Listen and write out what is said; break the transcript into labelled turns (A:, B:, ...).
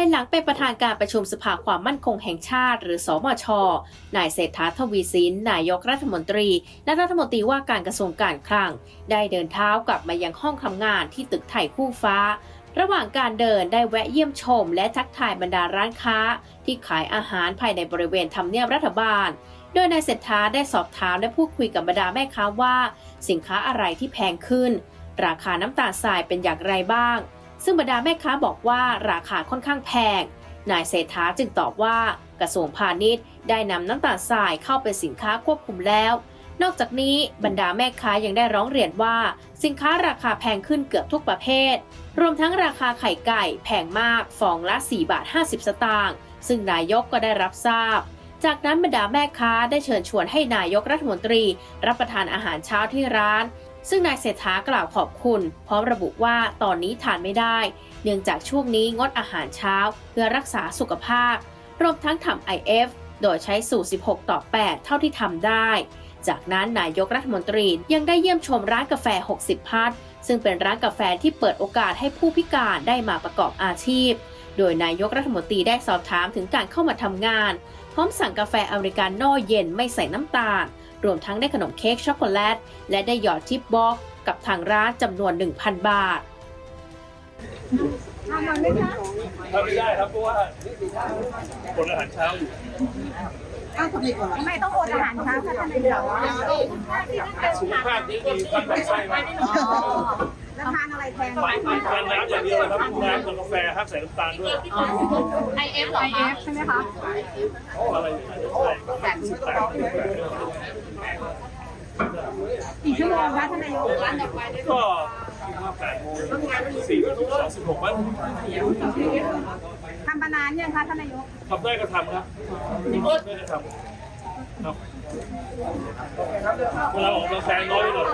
A: ายหลังเป็นประธานการประชุมสภาความมั่นคงแห่งชาติ หรือสมช นายเศรษฐาทวีสิน นายกรัฐมนตรี และรัฐมนตรีว่าการกระทรวงการคลัง ได้เดินเท้ากลับมายังห้องทำงานที่ตึกไทยคู่ฟ้า ระหว่างการเดินได้แวะเยี่ยมชม และทักทายบรรดาร้านค้า ที่ขายอาหารภายในบริเวณทำเนียบรัฐบาล โดยนายเศรษฐาได้สอบถามและพูดคุยกับบรรดาแม่ค้าว่า สินค้าอะไรที่แพงขึ้น ราคาน้ำตาลทรายเป็นอย่างไรบ้าง ซึ่งบรรดาแม่ค้าบอกว่าราคาค่อนข้างแพง นายเศรษฐาจึงตอบว่ากระทรวงพาณิชย์ได้นำน้ำตาลทรายเข้าเป็นสินค้าควบคุมแล้ว นอกจากนี้บรรดาแม่ค้ายังได้ร้องเรียนว่า สินค้าราคาแพงขึ้นเกือบทุกประเภท รวมทั้งราคาไข่ไก่แพงมากฟองละ4บาท50 สตางค์ซึ่งนายกก็ได้รับทราบ จากนั้นบรรดาแม่ค้าได้เชิญชวนให้นายกรัฐมนตรี รับประทานอาหารเช้าที่ร้าน ซึ่งนายเศรษฐากล่าวขอบคุณพร้อมระบุว่าตอนนี้ทานไม่ได้ เนื่องจากช่วงนี้งดอาหารเช้า เพื่อรักษาสุขภาพ รวมทั้งทำ IF โดยใช้สูตร 16 ต่อ 8 เท่าที่ทำได้ จากนั้นนายกรัฐมนตรียังได้เยี่ยมชมร้านกาแฟ 60 พัทซึ่งเป็นร้านกาแฟที่เปิดโอกาสให้ผู้พิการได้มาประกอบอาชีพ โดยนายกรัฐมนตรีได้สอบถามถึงการเข้ามาทำงาน พร้อมสั่งกาแฟอเมริกาโน่เย็นไม่ใส่น้ำตาล รวมทั้งได้ขนมเค้กช็อกโกแลต และได้หยอดทิปบ็อกซ์กับทางร้านจำนวน 1,000 บาท
B: ทำไม่ได้ครับเพราะว่าคนอาหารเช้าอยู่
C: ทำไมต้องโอนอาหารเช้าคะท่านนายก
B: สุขภาพดีดีพันแบบไส้ไหม
C: แล้วทานอะไรแทน
B: ทานน้ำอย่างเดียวนะครับน้ำกับกาแฟห้ามใส่น้ำตาลด้วย
C: ไอเอฟหรอไอเอฟใช่ไหมคะ
B: อะไรอย่างเงี้ยใช่สิบแปด
C: กี่ชั่วโมงคะท่านนายก
B: ก็แปดโมงสี่สองสิบหกวัน
C: ทำมานานยังคะท่านนายก
B: ทำได้ก็ทำครับได้ก็ทำครับเวลาออกกาแฟน้อยไปหน่อย